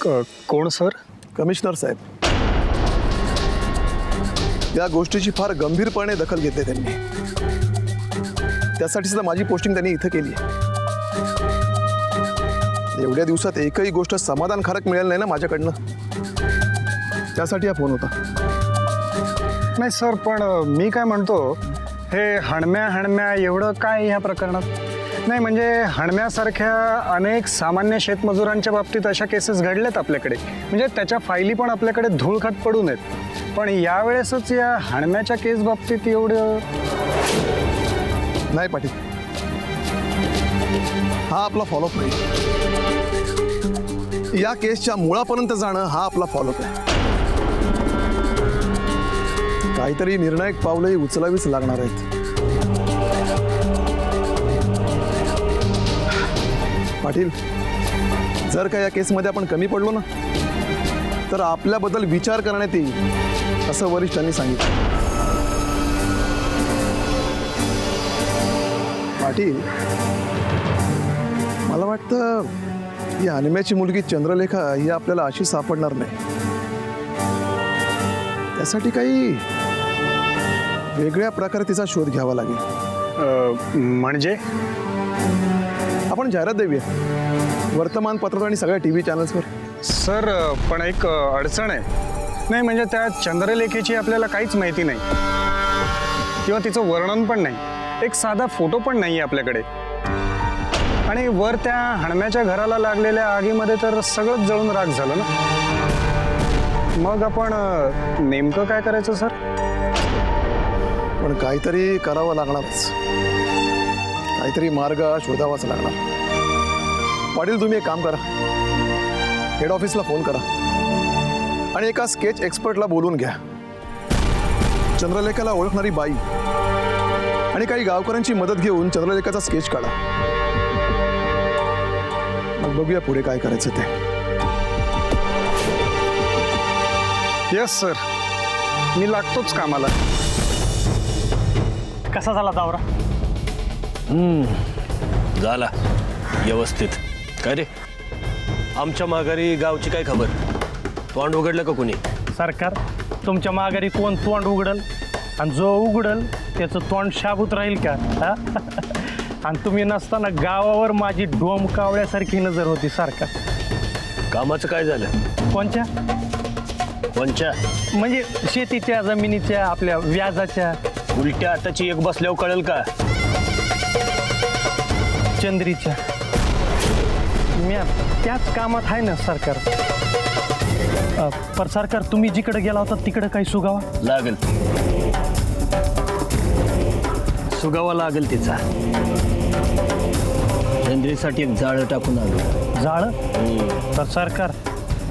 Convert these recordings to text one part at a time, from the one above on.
क- कोण sir? Commissioner साहेब. या गोष्टीची फार गंभीरपणे दखल घेतली त्यांनी. त्यासाठी सुद्धा माझी पोस्टिंग त्यांनी इथं केली एवढ्या दिवसात एकही गोष्ट समाधानकारक मिळेल नाही ना माझ्याकडनं. त्यासाठी हा फोन होता. नाही सर पण मी काय म्हणतो हे हणम्या हणम्या एवढं काय ह्या प्रकरणात? नाही म्हणजे हणम्यासारख्या अनेक सामान्य शेतमजुरांच्या बाबतीत अशा केसेस घडल्यात आपल्याकडे. म्हणजे त्याच्या फायली पण आपल्याकडे धूळखत पडू नयेत. पण यावेळेसच या हणम्याच्या केस बाबतीत एवढं नाही पाटील. हा आपला फॉलोअप नाही. या केसच्या मुळापर्यंत जाणं हा आपला फॉलोअप आहे. काहीतरी निर्णायक पावलंही उचलावीच लागणार आहेत. पाटील जर का या केसमध्ये आपण कमी पडलो ना तर आपल्याबद्दल विचार करण्यात येईल असं वरिष्ठांनी सांगितलं. पाटील मला वाटतं ही अनिम्याची मुलगी चंद्रलेखा ही आपल्याला अशी सापडणार नाही. त्यासाठी काही वेगळ्या प्रकारे तिचा शोध घ्यावा लागेल. म्हणजे? आपण जाहिरात देऊया. वर्तमानपत्रात आणि सगळ्या टी व्ही चॅनल्सवर. सर पण एक अडचण आहे. नाही म्हणजे त्या चंद्रलेखेची आपल्याला काहीच माहिती नाही. किंवा तिचं वर्णन पण नाही. एक साधा फोटो पण नाही आहे आपल्याकडे. आणि वर त्या हणम्याच्या घराला लागलेल्या आगीमध्ये तर सगळंच जळून राख झालं ना? मग आपण नेमकं काय करायचं सर? पण काहीतरी करावं लागणारच. काहीतरी मार्ग शोधावाच लागणार. पाटील तुम्ही एक काम करा. हेड ऑफिसला फोन करा. आणि एका स्केच एक्सपर्टला बोलून घ्या. चंद्रलेखाला ओळखणारी बाई आणि काही गावकऱ्यांची मदत घेऊन चंद्रलेखाचा स्केच काढा. मग बघूया पुढे काय करायचं ते. येस सर मी लागतोच कामाला. कसा झाला दावरा? झाला. व्यवस्थित. काय रे? आमच्या माघारी गावची काय खबर? तोंड उघडलं का कुणी? सरकार तुमच्या माघारी कोण तोंड उघडल? आणि जो उघडल त्याचं तोंड शाबूत राहील का? हा? आणि तुम्ही नसताना गावावर माझी डोम कावळ्यासारखी नजर होती सरकार. कामाचं काय झालं? कोणच्या? कोणच्या? म्हणजे शेतीच्या जमिनीच्या आपल्या व्याजाच्या. उलट्या हाताची एक बसल्यावर कळेल का? चंद्रीच्या. मी त्याच कामात आहे ना सरकार. अ, पर सरकार तुम्ही जिकडे गेला होता तिकडे काही सुगावा? लागल. सुगावा लागल तिचा. चंद्रीसाठी एक जाळं टाकून आलो. जाळ? तर सरकार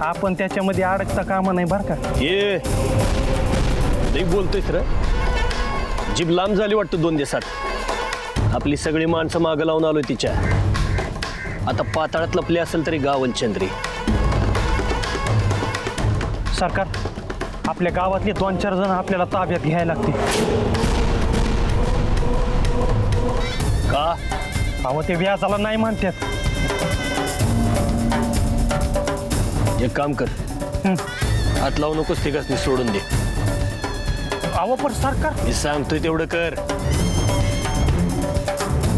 आपण त्याच्यामध्ये अडकता कामा नाही बरं का? ये लई बोलतोयस र. जीभ लांब झाली वाटतं दोन दिवसात. आपली सगळी माणसं मागं लावून आलोय तिच्या. आता पाताळात लपली असेल तरी गावल चंद्री. सरकार आपल्या गावातले दोन चार जण आपल्याला ताब्यात घ्यायला लागतील. का? अहो ते व्याजाला नाही म्हणतात. एक काम कर. हात लावू नकोस तिघांनी सोडून दे. अहो पण सरकार मी सांगतोय तेवढं कर.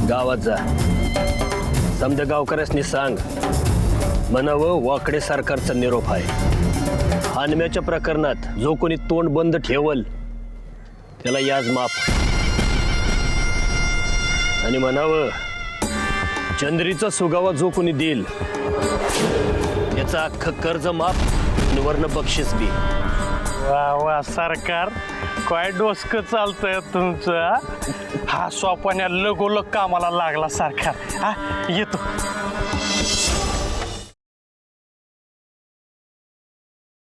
गावात जा. समजा गावकऱ्यासनी सांग म्हणावं वाकडे सरकारचा निरोप आहे. हानम्याच्या प्रकरणात जो कोणी तोंड बंद ठेवल त्याला याज माफ. आणि म्हणावं चंद्रीचा सुगावा जो कोणी देईल त्याचा अख्खं कर्ज माफ आणि वर्ण बक्षीस बी. वा वा सरकार. काय डोसक चालतंय तुमचं हा? हा लगोलग कामाला लागला सारखा हा येतो